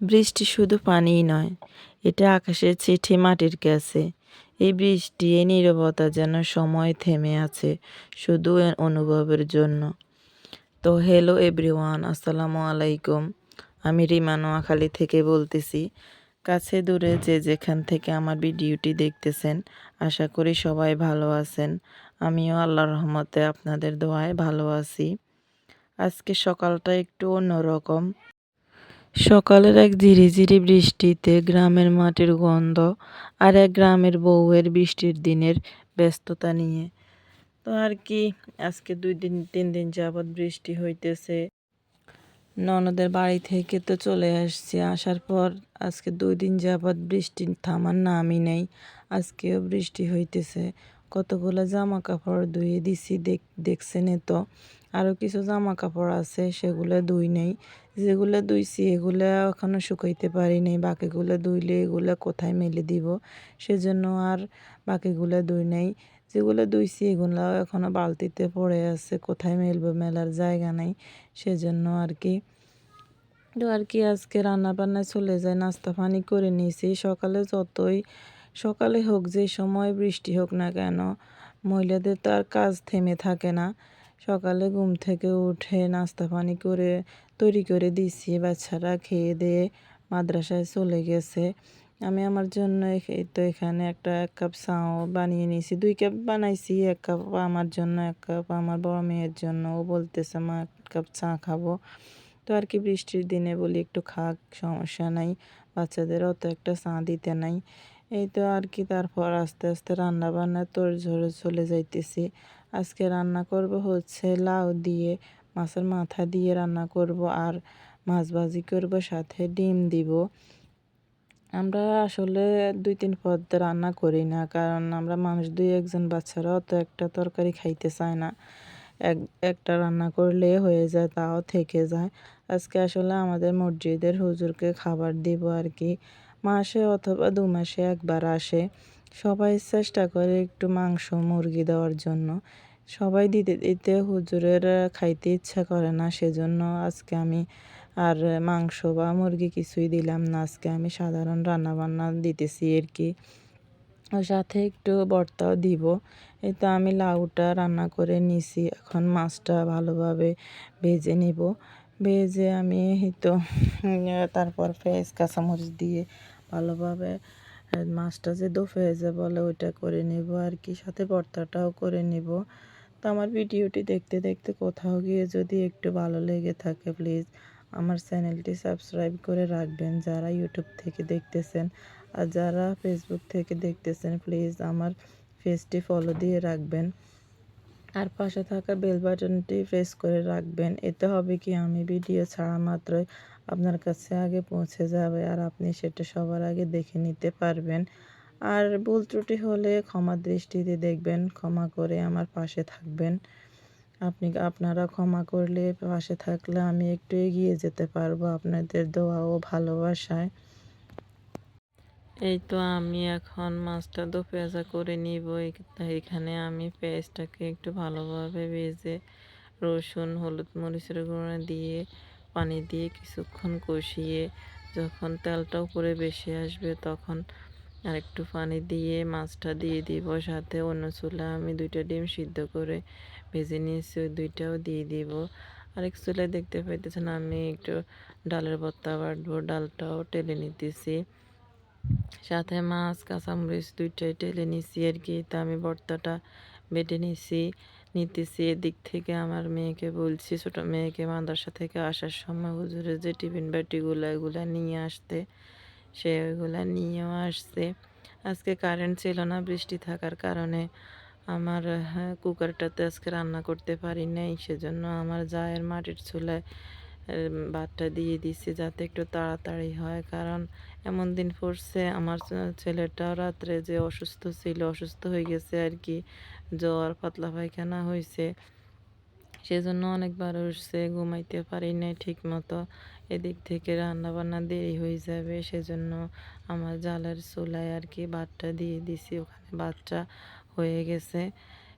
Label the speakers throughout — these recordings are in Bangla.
Speaker 1: বৃষ্টি শুধু পানিই নয়, এটা আকাশের চিঠি মাটির কাছে। এই বৃষ্টি, এই নীরবতা যেন সময় থেমে আছে শুধু অনুভবের জন্য। তো হ্যালো এভরিওয়ান, আসসালামু আলাইকুম। আমি রিমা নোয়াখালী থেকে বলতেছি, কাছে দূরে যে যেখান থেকে আমার ভিডিওটি দেখতেছেন, আশা করি সবাই ভালো আছেন। আমিও আল্লাহর রহমতে আপনাদের দোয়ায় ভালো আছি। আজকে সকালটা একটু অন্যরকম। সকালের এক ঝিরিঝিরি বৃষ্টিতে গ্রামের মাটির গন্ধ আর এক গ্রামের বউয়ের বৃষ্টির দিনের ব্যস্ততা নিয়ে। তো আর কি, আজকে দুই দিন, তিন দিন যাবৎ বৃষ্টি হইতেছে। ননদের বাড়ি থেকে তো চলে আসছি। আসার পর আজকে দুই দিন যাবৎ বৃষ্টি থামার নামই নেই। আজকেও বৃষ্টি হইতেছে। কতগুলো জামা কাপড় ধুয়ে দিছি দেখ, দেখছেন তো। আরও কিছু জামা কাপড় আছে, সেগুলো ধুই নেই। যেগুলো ধুইছি, এগুলো এখনও শুকাইতে পারি নাই। বাকিগুলো ধুইলে এগুলো কোথায় মেলে দিব? সেজন্য আর বাকিগুলো ধুই নেই। যেগুলো ধুইছি, এগুলো এখনও বালতিতে পড়ে আছে, কোথায় মেলবো মেলার জায়গা নাই। সেজন্য আর কি। তো আর কি আজকে রান্না বান্নায় চলে যায় নাস্তা পানি করে নিয়েছি। সকালে যতই, সকালে হোক যে সময় বৃষ্টি হোক না কেন, মহিলাদের তো আর কাজ থেমে থাকে না। সকালে ঘুম থেকে উঠে নাস্তা পানি করে তৈরি করে দিছি, বাচ্চারা খেয়ে দিয়ে মাদ্রাসায় চলে গেছে। আমি আমার জন্য এই তো এখানে একটা এক কাপ চাও বানিয়ে নিয়েছি, দুই কাপ বানাইছি, এক কাপ আমার জন্য, এক কাপ আমার বড় মেয়ের জন্য। ও বলতেছে, মা, এক কাপ চা খাব। তো আর কি বৃষ্টির দিনে বলি, একটু খাক, সমস্যা নাই। বাচ্চাদের অত একটা চা দিতে নাই। এই তো আর কি, তারপর আস্তে আস্তে রান্না বান্না তোর ঝরে চলে যাইতেছি। আজকে রান্না করব হচ্ছে লাউ দিয়ে, মাছের মাথা দিয়ে রান্না করব আর মাছ ভাজি করব, সাথে ডিম দিব। আমরা আসলে দুই তিন পদ রান্না করি না, কারণ আমরা মানুষ দুই একজন বাচ্চারা, অত একটা তরকারি খাইতে চায় না। এক, একটা রান্না করলে হয়ে যায়, তাও থেকে যায়। আজকে আসলে আমাদের মসজিদের হুজুরকে খাবার দিব আর কি। মাসে অথবা দু মাসে একবার আসে। সবাই চেষ্টা করে একটু মাংস, মুরগি দেওয়ার জন্য। সবাই দিতে দিতে হুজুরের খাইতে ইচ্ছা করে না, সেজন্য আজকে আমি আর মাংস বা মুরগি কিছুই দিলাম না। আজকে আমি সাধারণ রান্নাবান্না দিতেছি আর কি। সাথে একটু ভর্তাও দিব। এই তো আমি লাউটা রান্না করে নিছি। এখন মাছটা ভালোভাবে ভেজে নিব। ভেজে আমি তো তারপর পেঁয়াজ, কাঁচামরিচ দিয়ে ভালোভাবে মাছটা যে দো ফেজে বলে ওইটা করে নেব আর কি, সাথে ভর্তাটাও করে নেব। তো আমার ভিডিওটি দেখতে দেখতে কোথাও গিয়ে যদি একটু ভালো লেগে থাকে প্লিজ আমার চ্যানেলটি সাবস্ক্রাইব করে রাখবেন যারা ইউটিউব থেকে দেখতেছেন। আর যারা ফেসবুক থেকে দেখতেছেন প্লিজ আমার পেজটি ফলো দিয়ে রাখবেন। আর পাশে থাকা বেল বাটনটি প্রেস করে রাখবেন। এতে হবে কি আমি ভিডিও ছাড়া মাত্রই আপনার কাছে আগে পৌঁছে যাবে আর আপনি সেটা সবার আগে দেখে নিতে পারবেন। আর ভুল ত্রুটি হলে ক্ষমা দৃষ্টিতে দেখবেন, ক্ষমা করে আমার পাশে থাকবেন। আপনি, আপনারা ক্ষমা করলে পাশে থাকলে আমি একটু এগিয়ে যেতে পারব আপনাদের দোয়া ও ভালোবাসায়। এই তো আমি এখন মাছটা দো পেঁয়াজা করে নিব। এখানে আমি পেঁয়াজটাকে একটু ভালোভাবে ভেজে রসুন, হলুদ মরিচের গুঁড়া দিয়ে পানি দিয়ে কিছুক্ষণ কষিয়ে যখন তেলটা উপরে বেশি আসবে তখন আর একটু পানি দিয়ে মাছটা দিয়ে দিব। সাথে অন্য চুলা আমি দুইটা ডিম সিদ্ধ করে ভেজে নিয়েছি, ওই দুইটাও দিয়ে দিব। আরেক চুলায় দেখতে পাইতেছেন আমি একটু ডালের ভর্তা বাটবো, ডালটাও টেলে নিতেছি। সাথে মাছ, কাঁচামরিচ দুইটাই টেলে নিছি আর কি। তা আমি ভর্তাটা বেটে নিছি। নিতেছি এদিক থেকে আমার মেয়েকে বলছি ছোটো মেয়েকে মাদ্রাসা থেকে আসার সময় হুজুরে যে টিফিন বাটিগুলো এগুলো নিয়ে আসতে। সে ওইগুলো নিয়েও আসছে। আজকে কারেন্ট ছিল না বৃষ্টি থাকার কারণে আমার হ্যাঁ, কুকারটাতে আজকে রান্না করতে পারি নাই। সেজন্য আমার জায়ের মাটির চুলায় ভাতটা দিয়ে দিছি যাতে একটু তাড়াতাড়ি হয়। কারণ এমন দিন পড়ছে, আমার ছেলেটা রাত্রে যে অসুস্থ ছিল, অসুস্থ হয়ে গেছে আর কি। জ্বর, পাতলা পায়খানা হয়েছে সেজন্য অনেকবার উঠছে, ঘুমাইতে পারি নাই ঠিক মতো এদিক থেকে রান্না বান্না দেরি হয়ে যাবে, সেজন্য আমার জালের চুলায় আর কি ভাতটা দিয়ে দিছি। ওখানে ভাতটা হয়ে গেছে।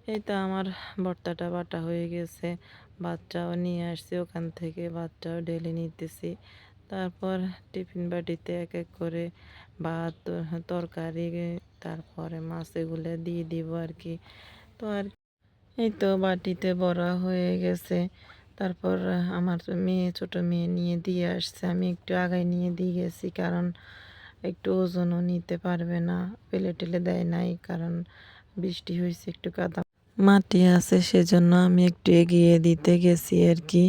Speaker 1: এই তো আমার ভর্তাটা বাটা হয়ে গেছে। বাচ্চাও নিয়ে আসছি ওখান থেকে, বাচ্চাও ডেলি নিতেছি। তারপর টিফিন বাটিতে এক এক করে ভাত, তরকারি, তারপরে মাছ এগুলো দিয়ে দিব আর কি। তো আর এই তো বাটিতে ভরা হয়ে গেছে। তারপর আমার মেয়ে, ছোট মেয়ে নিয়ে দিয়ে আসছে। আমি একটু আগায় নিয়ে দিয়ে গেছি কারণ একটু ওজনও নিতে পারবে না। পেলে টেলে দেয় নাই কারণ বৃষ্টি হয়েছে, একটু কাদা মাটি আছে সেজন্য আমি একটু এগিয়ে দিতে গেছি আর কি।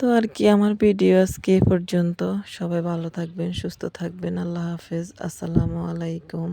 Speaker 1: তো আর কি, আমার ভিডিও আজকে পর্যন্ত। সবাই ভালো থাকবেন, সুস্থ থাকবেন। আল্লাহ হাফেজ। আসসালামু আলাইকুম।